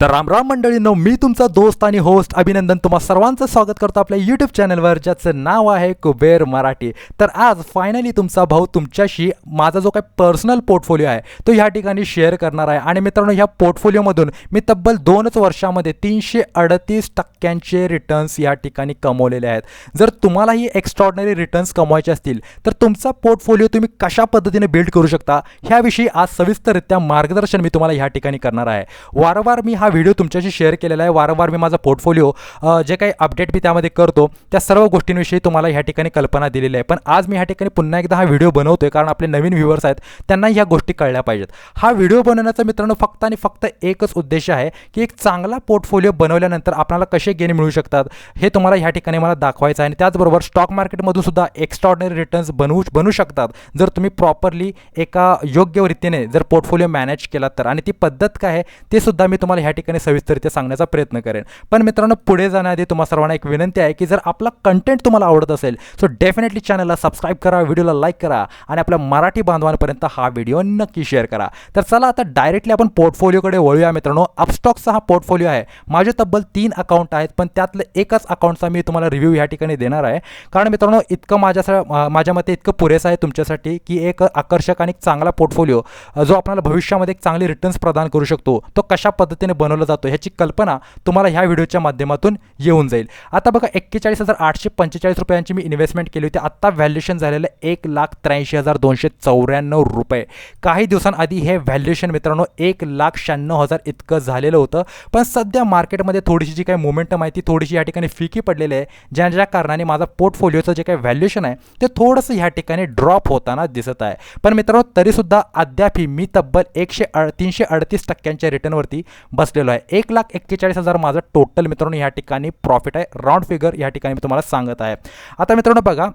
तर रामराम मंडळींनो मी तुमचा दोस्त आणि होस्ट अभिनंदन. तुम्हा सर्वांचं स्वागत करतो आपल्या यूट्यूब चॅनलवर ज्याचं नाव आहे कुबेर मराठी. तर आज फायनली तुमचा भाऊ तुमच्याशी माझा जो काही पर्सनल पोर्टफोलिओ आहे तो ह्या ठिकाणी शेअर करणार आहे. आणि मित्रांनो ह्या पोर्टफोलिओमधून मी तब्बल दोनच वर्षामध्ये तीनशे अडतीस टक्क्यांचे रिटर्न्स या ठिकाणी कमवलेले आहेत. जर तुम्हालाही एक्स्ट्रॉर्डनरी रिटर्न्स कमवायचे असतील तर तुमचा पोर्टफोलिओ तुम्ही कशा पद्धतीने बिल्ड करू शकता ह्याविषयी आज सविस्तररित्या मार्गदर्शन मी तुम्हाला ह्या ठिकाणी करणार आहे. वारंवार मी हा व्हिडिओ तुमच्याशी शेअर केलेला आहे. वारंवार मी माझा पोर्टफोलिओ जे काही अपडेट मी त्यामध्ये करतो त्या सर्व गोष्टींविषयी तुम्हाला ह्या ठिकाणी कल्पना दिलेली आहे. पण आज मी ह्या ठिकाणी पुन्हा एकदा हा व्हिडिओ बनवतो आहे कारण आपले नवीन व्ह्युअर्स आहेत त्यांना ह्या गोष्टी कळल्या पाहिजेत. हा व्हिडिओ बनवण्याचा मित्रांनो फक्त आणि फक्त एकच उद्देश आहे की एक चांगला पोर्टफोलिओ बनवल्यानंतर आपल्याला कसे गेन मिळू शकतात हे तुम्हाला ह्या ठिकाणी मला दाखवायचं आहे. आणि त्याचबरोबर स्टॉक मार्केटमधून सुद्धा एक्स्ट्रॉर्डनरी रिटर्न्स बनवू बनू शकतात. जर तुम्ही प्रॉपरली एका योग्य रीतीने जर पोर्टफोलिओ मॅनेज केला तर. आणि ती पद्धत काय आहे ते सुद्धा मी तुम्हाला ह्या ठिकाणी सविस्तरित्या सांगण्याचा प्रयत्न करेन. पण मित्रांनो पुढे जाण्याआधी तुम्हाला सर्वांना एक विनंती आहे की जर आपला कंटेंट तुम्हाला आवडत असेल सो डेफिनेटली चॅनलला सबस्क्राईब करा व्हिडिओला लाईक करा आणि आपल्या मराठी बांधवांपर्यंत हा व्हिडिओ नक्की शेअर करा. तर चला आता डायरेक्टली आपण पोर्टफोलिओकडे वळूया मित्रांनो. अपस्टॉकचा हा पोर्टफोलिओ आहे. माझे तब्बल तीन अकाउंट आहेत पण त्यातलं एकच अकाउंटचा मी तुम्हाला रिव्ह्यू ह्या ठिकाणी देणार आहे. कारण मित्रांनो इतकं माझ्या माझ्या मते इतकं पुरेसं आहे तुमच्यासाठी की एक आकर्षक आणि चांगला पोर्टफोलिओ जो आपल्याला भविष्यामध्ये एक चांगले रिटर्न्स प्रदान करू शकतो. तो कशा पद्धतीने बनवला जातो ह्याची कल्पना तुम्हाला ह्या व्हिडिओच्या माध्यमातून येऊन जाईल. आता बघा एक्केचाळीस हजार आठशे पंचेचाळीस रुपयांची मी इन्व्हेस्टमेंट केली होती. आत्ता व्हॅल्युएशन झालेलं एक लाख त्र्याऐंशी हजार दोनशे चौऱ्याण्णव रुपये. काही दिवसांआधी हे व्हॅल्युएशन मित्रांनो एक लाख शहाण्णव हजार इतकं झालेलं होतं. पण सध्या मार्केटमध्ये थोडीशी जी काही मोमेंटम आहे ती थोडीशी या ठिकाणी फिकी पडलेली आहे. ज्या ज्या कारणाने माझा पोर्टफोलिओचं जे काही व्हॅल्युएशन आहे ते थोडंसं ह्या ठिकाणी ड्रॉप होताना दिसत आहे. पण मित्रांनो तरीसुद्धा अद्यापही मी तब्बल एकशे अड तीनशे अडतीस टक्क्यांच्या रिटर्नवरती बसलेलो आहे. एक लाख एक्केचाळीस हजार माझं टोटल मित्रांनो या ठिकाणी प्रॉफिट आहे. राऊंड फिगर या ठिकाणी मी तुम्हाला सांगत आहे. आता मित्रांनो बघा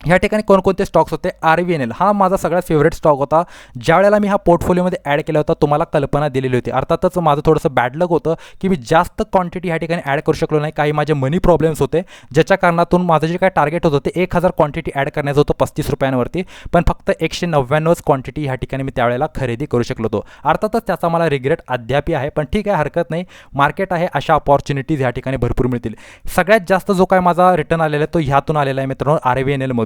ह्या ठिकाणी कोणकोणते स्टॉक्स होते? आर व्ही एन एल हा माझा सगळ्यात फेवरेट स्टॉक होता. ज्या वेळेला मी हा पोर्टफोलिओमध्ये ॲड केला होता तुम्हाला कल्पना दिलेली होती. अर्थातच माझं थोडंसं बॅड लक होतं की मी जास्त क्वांटिटी ह्या ठिकाणी ॲड करू शकलो नाही. काही माझे मनी प्रॉब्लेम्स होते ज्याच्या कारणातून माझं जे काय टार्गेट होतं ते एक हजार क्वांटिटी ॲड करण्याचं होतं पस्तीस रुपयांवरती. पण फक्त एकशे नव्याण्णवच क्वांटिटी ह्या ठिकाणी मी त्यावेळेला खरेदी करू शकलो होतो. अर्थातच त्याचा मला रिग्रेट अद्यापी आहे पण ठीक आहे हरकत नाही. मार्केट आहे अशा ऑपॉर्च्युनिटीज ह्या ठिकाणी भरपूर मिळतील. सगळ्यात जास्त जो काय माझा रिटर्न आलेला आहे तो ह्यातून आलेला आहे मित्रांनो आर व्ही एन एलमधून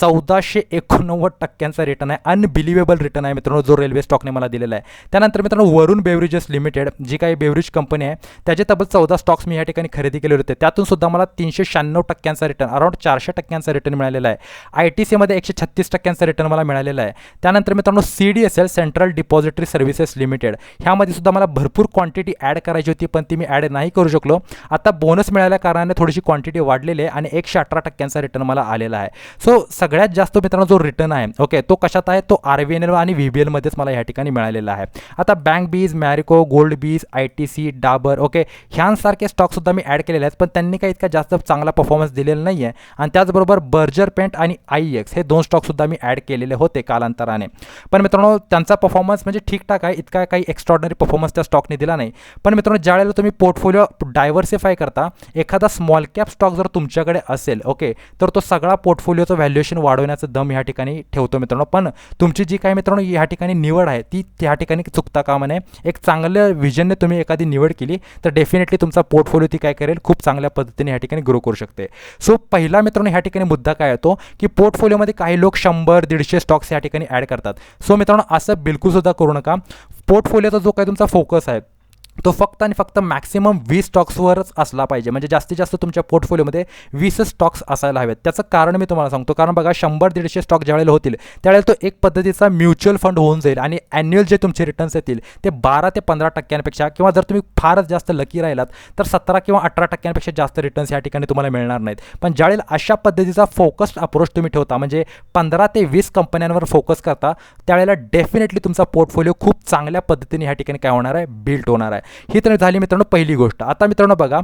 चौदाशे एकोणनव्वद टक्क्यांचा रिटर्न आहे. अनबिलिवेबल रिटर्न आहे मित्रांनो जो रेल्वे स्टॉकने मला दिलेला आहे. त्यानंतर मित्रांनो वरुण बेवरेजेस लिमिटेड जी काही बेवरेज कंपनी आहे त्याचे तब्बल चौदा स्टॉक्स मी या ठिकाणी खरेदी केले होते. त्यातून सुद्धा मला तीनशे शहाण्णव टक्क्यांचा रिटर्न अराउंड चारशे टक्क्यांचा रिटर्न मिळालेला आहे. आय टी सीमध्ये एकशे छत्तीस टक्क्यांचा रिटर्न मला मिळालेला आहे. त्यानंतर मित्रांनो C D S L central depository services limited ह्यामध्ये सुद्धा मला भरपूर क्वांटिटी ॲड करायची होती पण ती मी ॲड नाही करू शकलो. आता बोनस मिळाल्या कारणाने थोडीशी क्वांटिटी वाढलेली आहे आणि एकशे अठरा टक्क्यांचा रिटर्न मला आलेला आहे. सो सगळ्यात जास्त मित्रांनो जो रिटर्न आहे ओके तो कशात आहे? तो आर व्ही एन एल आणि व्ही बी एलमध्येच मला या ठिकाणी मिळालेला आहे. आता bank bees Marico gold bees I T C Dabur okay ह्यांसारखे स्टॉकसुद्धा मी ॲड केलेले आहेत पण त्यांनी काही इतका जास्त चांगला परफॉर्मन्स दिलेला नाही आहे आणि त्याचबरोबर बर्जर पेंट आणि आय एक्स हे दोन स्टॉकसुद्धा मी ॲड केलेले होते कालांतराने. पण मित्रांनो त्यांचा परफॉर्मन्स म्हणजे ठीकठाक आहे इतका काही एक्स्ट्रॉर्डनरी परफॉर्मन्स त्या स्टॉकने दिला नाही. पण मित्रांनो ज्या वेळेला तुम्ही पोर्टफोलिओ डायव्हर्सिफाय करता एखादा स्मॉल कॅप स्टॉक जर तुमच्याकडे असेल ओके तर तो सगळा पोर्टफोलिओचं व्हॅल्युएशन वाढवण्याचं दम ह्या ठिकाणी ठेवतो मित्रांनो. पण तुमची जी काही मित्रांनो ह्या ठिकाणी निवड आहे ती त्या ठिकाणी चुकता कामा नये. एक चांगल्या विजनने तुम्ही एखादी निवड केली तर डेफिनेटली तुमचा पोर्टफोलिओ ती काय करेल? खूप चांगल्या पद्धतीने ह्या ठिकाणी ग्रो करू शकते. सो पहिला मित्रांनो ह्या ठिकाणी मुद्दा काय येतो? की पोर्टफोलिओमध्ये काही लोक शंभर दीडशे स्टॉक्स या ठिकाणी ॲड करतात. सो मित्रांनो असं बिलकुलसुद्धा करू नका. पोर्टफोलिओचा जो काही तुमचा फोकस आहे तो फक्त आणि फक्त मॅक्सिमम वीस स्टॉक्सवरच असला पाहिजे. म्हणजे जास्तीत जास्त तुमच्या पोर्टफोलिओमध्ये वीस स्टॉक्स असायला हवेत. त्याचं कारण मी तुम्हाला सांगतो. कारण बघा शंभर दीडशे स्टॉक ज्यावेळेला होतील त्यावेळेला तो एक पद्धतीचा म्युच्युअल फंड होऊन जाईल आणि ॲन्युअल जे तुमचे रिटर्न्स येतील ते बारा ते पंधरा टक्क्यांपेक्षा किंवा जर तुम्ही फारच जास्त लकी राहिलात तर सतरा किंवा अठरा टक्क्यांपेक्षा जास्त रिटर्न्स या ठिकाणी तुम्हाला मिळणार नाहीत. पण ज्यावेळेला अशा पद्धतीचा फोकस्ड अप्रोच तुम्ही ठेवता म्हणजे पंधरा ते वीस कंपन्यांवर फोकस करता त्यावेळेला डेफिनेटली तुमचा पोर्टफोलिओ खूप चांगल्या पद्धतीने ह्या ठिकाणी काय होणार आहे? बिल्ड होणार आहे. ही तर झाली मित्रांनो पहिली गोष्ट. आता मित्रांनो बघा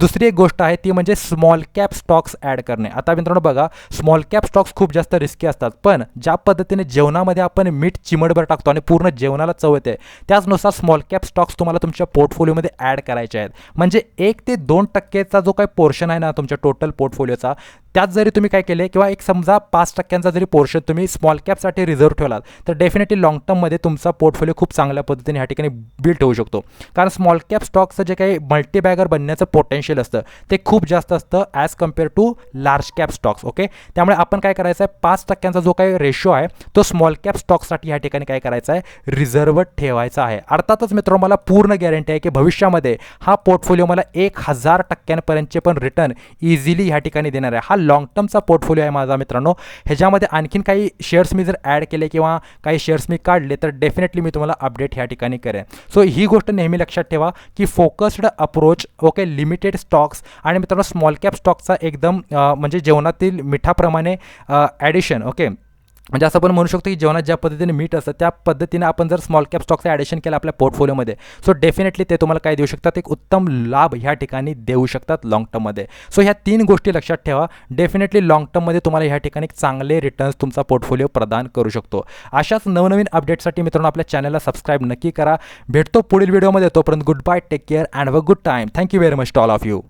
दुसरी एक गोष्ट आहे ती म्हणजे स्मॉल कॅप स्टॉक्स ॲड करणे. आता मित्रांनो बघा स्मॉल कॅप स्टॉक्स खूप जास्त रिस्की असतात पण ज्या पद्धतीने जेवणामध्ये आपण मीठ चिमटभर टाकतो आणि पूर्ण जेवणाला चव येते त्याचनुसार स्मॉल कॅप स्टॉक्स तुम्हाला तुमच्या पोर्टफोलिओमध्ये ॲड करायचे आहेत. म्हणजे एक ते दोन टक्केचा जो काही पोर्शन आहे ना तुमच्या टोटल पोर्टफोलिओचा त्यात जरी तुम्ही काय केले किंवा एक समजा पाच टक्क्यांचा जरी पोर्शन तुम्ही स्मॉल कॅपसाठी रिझर्व ठेवलात तर डेफिनेटली लॉंग टर्ममध्ये तुमचा पोर्टफोलिओ खूप चांगल्या पद्धतीने ह्या ठिकाणी बिल्ट होऊ शकतो. कारण स्मॉल कॅप स्टॉकचं जे काही मल्टीबॅगर बनण्याचं पोटेन्शियल असतं. ते खूप जास्त असतं as compare to large cap stocks okay त्यामुळे आपण काय करायचं आहे पाच टक्क्यांचा जो काही रेशो आहे तो स्मॉल कॅप स्टॉकसाठी ह्या ठिकाणी काय करायचा आहे रिझर्व ठेवायचा आहे. अर्थातच मित्रांनो मला पूर्ण गॅरंटी आहे की भविष्यामध्ये हा पोर्टफोलिओ मला एक हजार टक्क्यांपर्यंतचे पण रिटर्न इझिली ह्या ठिकाणी देणार आहे. हा लाँग टर्मचा पोर्टफोलिओ आहे माझा मित्रांनो. ह्याच्यामध्ये आणखीन काही शेअर्स मी जर ॲड केले किंवा काही शेअर्स मी काढले तर डेफिनेटली मी तुम्हाला अपडेट ह्या ठिकाणी करेन. सो ही गोष्ट नेहमी लक्षात ठेवा की focused approach okay limited stocks आणि मित्रांनो स्मॉल कॅप स्टॉकचा एकदम म्हणजे जेवणातील मिठाप्रमाणे ॲडिशन ओके म्हणजे असं आपण म्हणू शकतो की जेवणात ज्या पद्धतीने मीठ असतं त्या पद्धतीने आपण जर स्मॉल कॅप स्टॉकचं ॲडिशन केलं आपल्या पोर्टफोलिओमध्ये सो डेफिनेटली ते तुम्हाला काय देऊ शकतात? एक उत्तम लाभ ह्या ठिकाणी देऊ शकतात लाँग टर्ममध्ये सो ह्या तीन गोष्टी लक्षात ठेवा. डेफिनेटली लाँग टर्ममध्ये तुम्हाला ह्या ठिकाणी एक चांगले रिटर्न्स तुमचा पोर्टफोलिओ प्रदान करू शकतो. अशाच नवनवीन अपडेटसाठी मित्रांनो आपल्या चॅनलला सबस्क्राईब नक्की करा. भेटतो पुढील व्हिडिओमध्ये तोपर्यंत good bye take care and a good time thank you very much to all of you